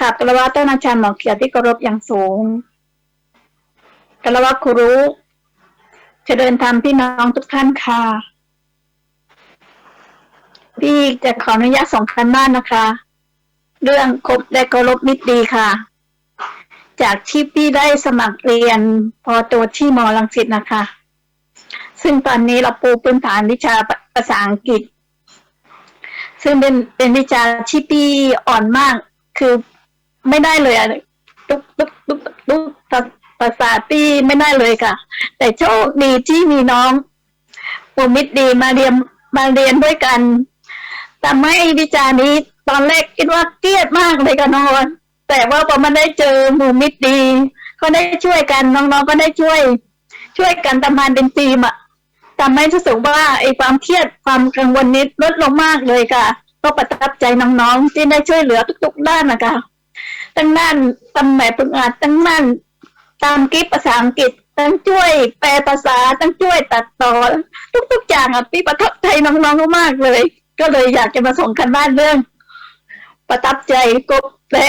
ค่ะกระวะต้นอาจารย์หมอเขียวที่เคารพอย่างสูงกระวะครูรู้เจริญธรรมพี่น้องทุกท่านค่ะ พี่จะขออนุญาตส่งคันบ้านนะคะ เรื่องครบและเคารพมิตรดีค่ะ จากที่พี่ได้สมัครเรียนพอตัวที่มอลังสิตนะคะ ซึ่งตอนนี้เราปูพื้นฐานวิชาภาษาอังกฤษ ซึ่งเป็นเป็นวิชาที่พี่อ่อนมาก คือ ไม่ได้เลยอะตุ๊กตุ๊กตุ๊กตุ๊กภาภาษาพี่ไม่ได้เลยค่ะ แต่โชคดีที่มีน้องปูมิตรดีมาเรียนมาเรียนด้วยกันทำให้วิชานี้ตอนแรกคิดว่าเครียดมากเลยค่ะน้องวันแต่ว่าพอมาได้เจอหมู่มิตรดีก็ได้ช่วยกันน้องๆก็ได้ช่วย ช่วยกันทำงานเป็นทีมอะทำให้รู้สึกว่าไอ้ความเครียดความกังวลนี้ลดลงมากเลยค่ะ ก็ประทับใจน้องๆที่ได้ช่วยเหลือทุกๆด้านนะคะ ทั้งด้านตำแหน่งฝึกงานทั้งด้านตามกิฟภาษาอังกฤษทั้งช่วย แปลภาษาทั้งช่วยตัดต่อ ทุกๆอย่างอะพี่ประทับใจน้องๆมากๆเลย ก็เลยอยากจะมาส่งคันบ้านเรื่อง ประทับใจกบและ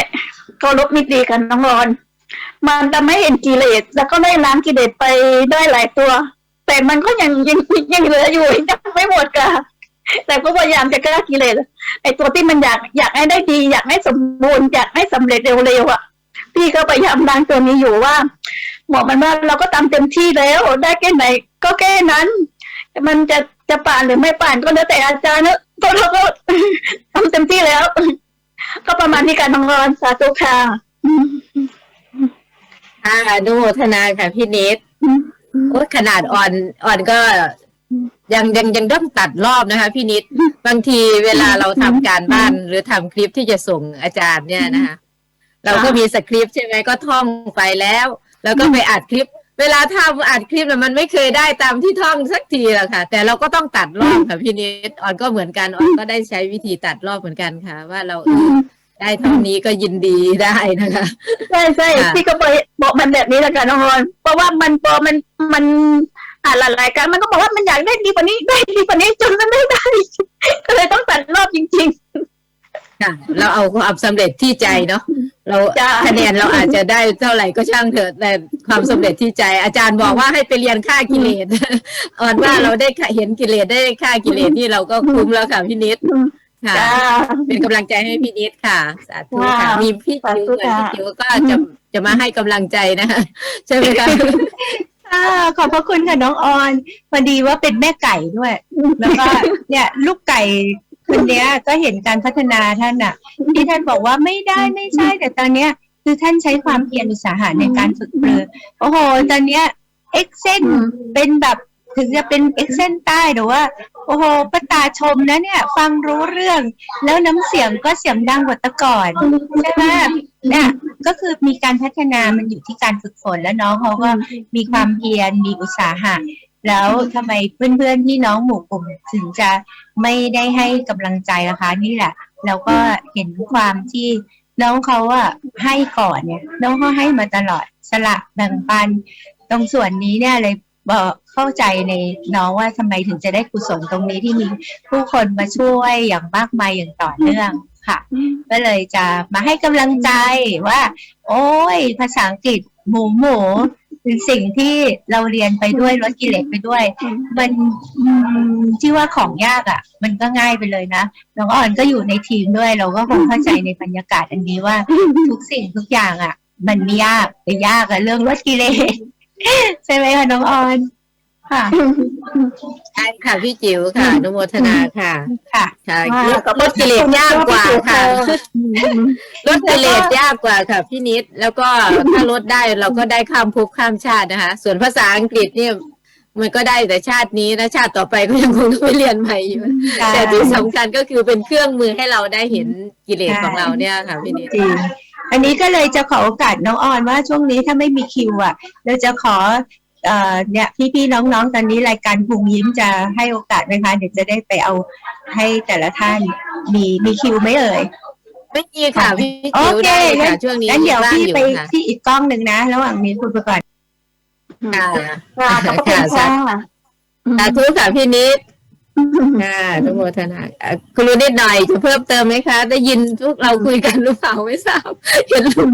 เคารพมิตรดีกันน้องรอน มันทำให้เห็นกิเลสแล้วก็ได้ล้างกิเลสไปได้หลายตัว แต่มันก็ยังยังยังเหลืออยู่ยังไม่หมดค่ะ แต่ก็พยายามจะแก้กิเลสไอ้ตัวที่มันอยากอยากให้ได้ดี อยากให้สมบูรณ์อยากให้สำเร็จเร็วๆอะพี่ก็พยายามล้างตัวนี้อยู่ว่าบอกมันว่าเราก็ทำเต็มที่แล้ว ได้แค่ไหน ก็แค่นั้น มันจะจะป่านหรือไม่ป่านก็แล้วแต่อาจารย์เนอะเพราะเราก็ทำเต็มที่แล้ว ก็ประมาณนี้การทำงานสาธุค่ะค่ะอนุโมทนาค่ะพี่นิดโอ้ยขนาดอ่อนอ่อนก็ ยังยังยังต้องตัดรอบนะคะพี่นิดบางทีเวลาเราทำการบ้านหรือทำคลิปที่จะส่งอาจารย์เนี่ยนะคะเราก็มีสคริปต์ใช่ไหมก็ท่องไปแล้ว แล้วก็ไปอัดคลิป เวลาทำอัดคลิปน่ะมันไม่เคยได้ตามที่ท่องสักทีหรอกค่ะ แต่เราก็ต้องตัดรอบค่ะพี่นิดอ่อนก็เหมือนกันอ่อนก็ได้ใช้วิธีตัดรอบเหมือนกันค่ะ ว่าเราเออได้เท่านี้ก็ยินดีได้นะคะใช่ใช่ค่ะพี่ก็ไปบอกมันแบบนี้แหละค่ะน้องรอนเพราะว่ามันพอมันมัน อ่านหลายๆครั้งมันก็บอกว่ามันอยากได้ดีกว่านี้ได้ดีกว่านี้จนมันไม่ได้ ก็เลยต้องตัดรอบจริงค่ะ เราเอาความสำเร็จที่ใจเนาะเราจ้ะคะแนนเราอาจจะได้เท่าไหร่ก็ช่างเถอะแต่ความสำเร็จที่ใจ อาจารย์บอกว่าให้ไปเรียนค่ากิเลสอ่อนว่าเราได้เห็นกิเลสได้ค่ากิเลสนี่เราก็คุ้มแล้วค่ะพี่นิดๆค่ะจ้าเป็นกำลังใจให้พี่นิดค่ะ สาธุค่ะค่ะมีพี่จิ๋วสาธุด้วยค่ะพี่จิ๋วก็จะจะมาให้กำลังใจนะคะใช่ไหมคะค่ะ ขอบพระคุณค่ะน้องออน พอดีว่าเป็นแม่ไก่ด้วย แล้วก็เนี่ยลูกไก่คนเนี้ยก็เห็นการพัฒนาท่านอะ ที่ท่านบอกว่าไม่ได้ไม่ใช่ แต่ตอนเนี้ย คือท่านใช้ความเพียรอุตสาหะในการฝึกปรือ โอ้โห ตอนเนี้ยเอ็กเซนอืมเป็นแบบ ถึงจะเป็นเอ็กเซนใต้หรือว่า โอ้โหป้าตาชมนะเนี่ย ฟังรู้เรื่อง แล้วน้ำเสียงก็เสียงดังกว่าแต่ก่อนใช่ไหมเนี่ยก็คือมีการพัฒนามันอยู่ที่การฝึกฝนแล้วน้องเขาก็มีความเพียรมีอุตสาหะ แล้วทำไมเพื่อนๆที่น้องหมู่กลุ่มถึงจะไม่ได้ให้กำลังใจล่ะคะ นี่แหละเราก็เห็นความที่น้องเขาอะให้ก่อนเนี่ย น้องเขาให้มาตลอดสละแบ่งปัน ตรงส่วนนี้เนี่ยเลย บอกเข้าใจในน้องว่าทำไมถึงจะได้กุศลตรงนี้ที่มีผู้คนมาช่วยอย่างมากมายอย่างต่อเนื่องค่ะ ก็เลยจะมาให้กำลังใจว่า โอ้ย ภาษาอังกฤษหมูหมูเป็นสิ่งที่เราเรียนไปด้วยลดกิเลสไปด้วย มันอืมที่ว่าของยากอะ่ะ มันก็ง่ายไปเลยนะน้องอ่อนก็อยู่ในทีมด้วย เราก็คงเข้าใจในบรรยากาศอันนี้ว่าทุกสิ่งทุกอย่างอะ่ะ มันไม่ยากแต่ยากอะเรื่องลดกิเลส ใช่ไหมคะน้องอ่อนค่ะใช่ค่ะพี่จิ๋วค่ะอนุโมทนาค่ะค่ะค่ะว่าลดลดกิเลสยากกว่าค่ะลดกิเลสยากกว่าค่ะพี่นิด แล้วก็ถ้าลดได้เราก็ได้ข้ามภพข้ามชาตินะคะ ส่วนภาษาอังกฤษเนี่ยมันก็ได้แต่ชาตินี้และชาติต่อไปก็ยังคงต้องไปเรียนใหม่อยู่ค่ะแต่ที่สำคัญก็คือเป็นเครื่องมือให้เราได้เห็นกิเลสของเราเนี่ยค่ะพี่นิดจริง อันนี้ก็เลยจะขอโอกาสน้องออนว่าช่วงนี้ถ้าไม่มีคิวอะ เราจะขอเอ่อเนี่ยพี่ๆน้องๆ ตอนนี้รายการพุงยิ้มจะให้โอกาสไหมคะเดี๋ยวจะได้ไปเอาให้แต่ละท่านมีมีคิวไหมเอ่ยไม่มีค่ะพี่โอจิ๋วเคได้งั้ค่ะนช่วงนี้งั้นเดี๋ยวว่างพี่อยู่ไปค่ะที่อีกกล้องหนึ่งนะ ระหว่างนี้พูดไปก่อนค่ะค่ะขอบคุณค่ะ สาธุค่ะพี่นิด ค่ะอนุโมทนาอะคุณรู้นิดหน่อยจะเพิ่มเติมไหมคะ ได้ยินพวกเราคุยกันหรือเปล่าไม่ทราบเห็นหลุด